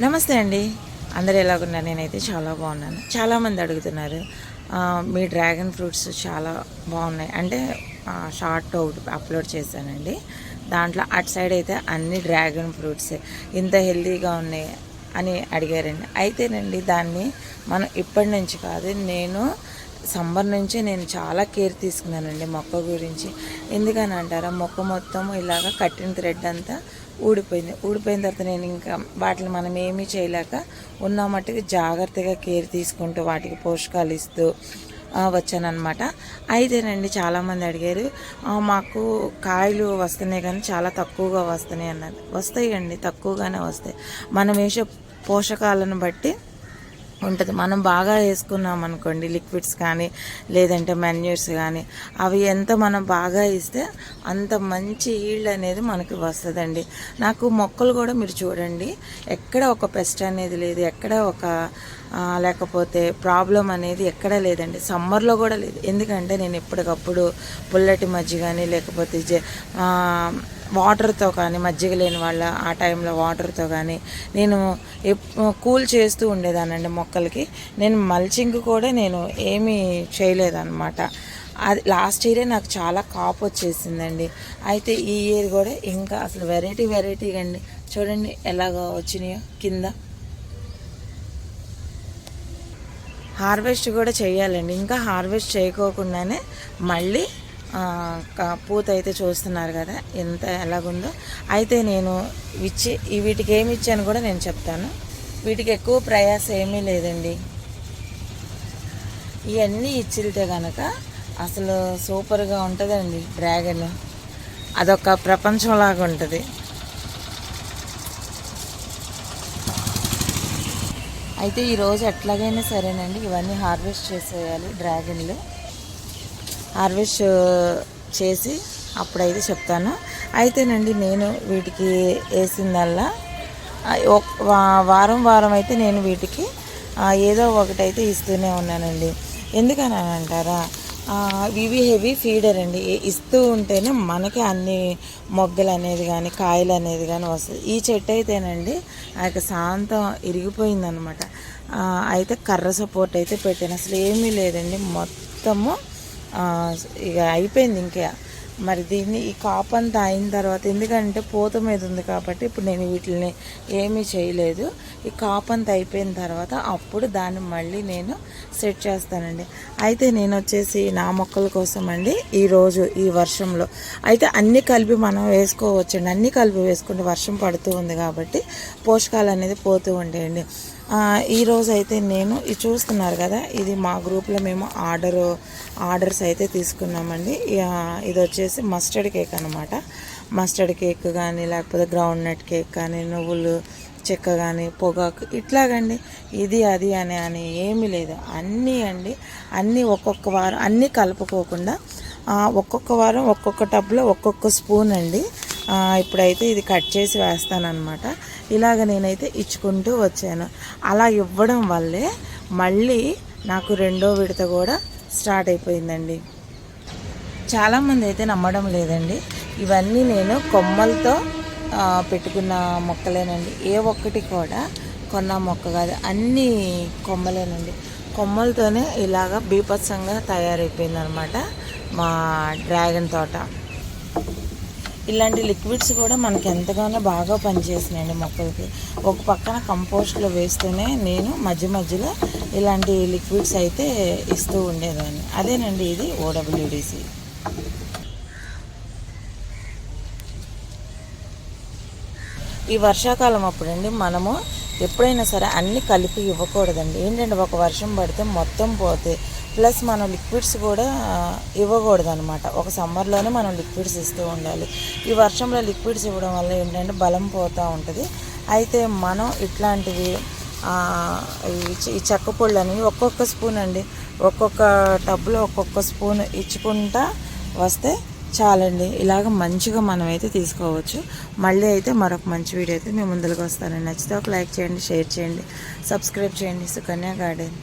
నమస్తే అండి. అందరు ఎలాగున్నారు? నేనైతే చాలా బాగున్నాను. చాలామంది అడుగుతున్నారు మీ డ్రాగన్ ఫ్రూట్స్ చాలా బాగున్నాయి. అంటే షార్ట్ ఒకటి అప్లోడ్ చేశానండి. దాంట్లో అటు సైడ్ అయితే అన్ని డ్రాగన్ ఫ్రూట్స్ ఇంత హెల్తీగా ఉన్నాయి అని అడిగారండి. అయితేనండి దాన్ని మనం ఇప్పటి నుంచి కాదు నేను సమ్మర్ నుంచి నేను చాలా కేర్ తీసుకున్నానండి మొక్క గురించి. ఎందుకని అంటారా? మొక్క మొత్తం ఇలాగ కట్టిన థ్రెడ్ అంతా ఊడిపోయింది. ఊడిపోయిన తర్వాత నేను ఇంకా వాటిని మనం ఏమీ చేయలేక ఉన్న మట్టుకు జాగ్రత్తగా కేర్ తీసుకుంటూ వాటికి పోషకాలు ఇస్తూ వచ్చానమాట అయితేనండి చాలామంది అడిగారు మాకు కాయలు వస్తున్నాయి కానీ చాలా తక్కువగా వస్తున్నాయి అన్నారు. వస్తాయండి తక్కువగానే వస్తాయి. మనం వేసే పోషకాలను బట్టి ఉంటుంది. మనం బాగా వేసుకున్నాం అనుకోండి లిక్విడ్స్ కానీ లేదంటే మెన్యూర్స్ కానీ అవి ఎంత మనం బాగా ఇస్తే అంత మంచి ఈల్డ్ అనేది మనకి వస్తుందండి. నాకు మొక్కలు కూడా మీరు చూడండి ఎక్కడ ఒక పెస్ట్ అనేది లేదు ఎక్కడ ఒక లేకపోతే ప్రాబ్లం అనేది ఎక్కడ లేదండి. సమ్మర్లో కూడా లేదు. ఎందుకంటే నేను ఎప్పటికప్పుడు పుల్లటి మజ్జి కానీ లేకపోతే జ- వాటర్తో కానీ మజ్జిగ లేని వాళ్ళ ఆ టైంలో వాటర్తో కానీ నేను కూల్ చేస్తూ ఉండేదానండి మొక్కలకి. నేను మల్చింగ్ కూడా నేను ఏమీ చేయలేదన్నమాట. అది లాస్ట్ ఇయరే నాకు చాలా కాపు వచ్చేసిందండి. అయితే ఈ ఇయర్ కూడా ఇంకా అసలు వెరైటీ వెరైటీగా అండి. చూడండి ఎలాగ వచ్చినాయో కింద. హార్వెస్ట్ కూడా చేయాలండి. ఇంకా హార్వెస్ట్ చేయకోకుండానే మళ్ళీ పూత అయితే చూస్తున్నారు కదా ఎంత ఎలాగుందో. అయితే నేను ఇచ్చి వీటికి ఏమి ఇచ్చాను కూడా నేను చెప్తాను. వీటికి ఎక్కువ ప్రయాస ఏమీ లేదండి. ఇవన్నీ ఇచ్చితే కనుక అసలు సూపర్గా ఉంటుందండి డ్రాగన్. అదొక ప్రపంచంలాగా ఉంటుంది. అయితే ఈరోజు ఎట్లాగైనా సరేనండి ఇవన్నీ హార్వెస్ట్ చేసేయాలి డ్రాగన్లు. హార్వెస్ట్ చేసి అప్పుడైతే చెప్తాను. అయితేనండి నేను వీటికి వేసిందల్లా. వారం వారం అయితే నేను వీటికి ఏదో ఒకటైతే ఇస్తూనే ఉన్నానండి. ఎందుకని అని అంటారా? ఇవి హెవీ ఫీడర్ అండి. ఇస్తూ ఉంటేనే మనకి అన్ని మొగ్గలు అనేది కానీ కాయలు అనేది కానీ వస్తుంది. ఈ చెట్టు అయితేనండి ఆ యొక్క శాంతం ఇరిగిపోయిందనమాట అయితే కర్ర సపోర్ట్ అయితే పెట్టాను. అసలు ఏమీ లేదండి. మొత్తము ఇక అయిపోయింది ఇంకా. మరి దీన్ని ఈ కాపు అంతా అయిన తర్వాత ఎందుకంటే పూత మీద ఉంది కాబట్టి ఇప్పుడు నేను వీటిని ఏమీ చేయలేదు. ఈ కాపు అంతా అయిపోయిన తర్వాత అప్పుడు దాన్ని మళ్ళీ నేను సెట్ చేస్తానండి. అయితే నేను వచ్చేసి నా మొక్కల కోసం అండి ఈరోజు ఈ వర్షంలో. అయితే అన్ని కలిపి మనం వేసుకోవచ్చండి. అన్ని కలిపి వేసుకుంటే వర్షం పడుతూ ఉంది కాబట్టి పోషకాలు అనేది పోతూ ఉంటాయండి. ఈరోజు అయితే నేను ఇది చూస్తున్నారు కదా ఇది మా గ్రూప్లో మేము ఆర్డర్ ఆర్డర్స్ అయితే తీసుకున్నామండి. ఇది వచ్చేసి మస్టర్డ్ కేక్ అనమాట మస్టర్డ్ కేక్ కానీ లేకపోతే గ్రౌండ్ నట్ కేక్ కానీ నువ్వులు చెక్క కానీ పొగాకు ఇట్లాగండి. ఇది అది అని అని ఏమీ లేదు. అన్నీ అండి అన్నీ ఒక్కొక్క వారం అన్నీ కలుపుకోకుండా ఒక్కొక్క వారం ఒక్కొక్క టబ్లో ఒక్కొక్క స్పూన్ అండి. ఇప్పుడైతే ఇది కట్ చేసి వేస్తానమాట ఇలాగ నేనైతే ఇచ్చుకుంటూ వచ్చాను. అలా ఇవ్వడం వల్లే మళ్ళీ నాకు రెండో విడత కూడా స్టార్ట్ అయిపోయిందండి. చాలామంది అయితే నమ్మడం లేదండి. ఇవన్నీ నేను కొమ్మలతో పెట్టుకున్న మొక్కలేనండి. ఏ ఒక్కటి కూడా కొన్న మొక్క కాదు. అన్నీ కొమ్మలేనండి. కొమ్మలతోనే ఇలాగ బీభత్సంగా తయారైపోయిందనమాట మా డ్రాగన్ తోట. ఇలాంటి లిక్విడ్స్ కూడా మనకి ఎంతగానో బాగా పనిచేసినాయండి మొక్కలకి. ఒక పక్కన కంపోస్ట్లో వేస్తూనే నేను మధ్య మధ్యలో ఇలాంటి లిక్విడ్స్ అయితే ఇస్తూ ఉండేదాన్ని. అదేనండి ఇది ఓడబ్ల్యూడిసి. ఈ వర్షాకాలం అప్పుడండి మనము ఎప్పుడైనా సరే అన్నీ కలిపి ఇవ్వకూడదండి. ఏంటంటే ఒక వర్షం పడితే మొత్తం పోతే ప్లస్ మనం లిక్విడ్స్ కూడా ఇవ్వకూడదు అనమాట ఒక సమ్మర్లోనే మనం లిక్విడ్స్ ఇస్తూ ఉండాలి. ఈ వర్షంలో లిక్విడ్స్ ఇవ్వడం వల్ల ఏంటంటే బలం పోతూ ఉంటుంది. అయితే మనం ఇట్లాంటివి ఈ ఈ చెక్క పొళ్ళు అనేవి ఒక్కొక్క స్పూన్ అండి. ఒక్కొక్క టబ్లో ఒక్కొక్క స్పూన్ ఇచ్చుకుంటా వస్తే చాలండి. ఇలాగ మంచిగా మనం అయితే తీసుకోవచ్చు. మళ్ళీ అయితే మరొక మంచి వీడియో అయితే మేము ముందుకు వస్తానండి నచ్చితే ఒక లైక్ చేయండి షేర్ చేయండి సబ్స్క్రైబ్ చేయండి. సుకన్య గార్డెన్.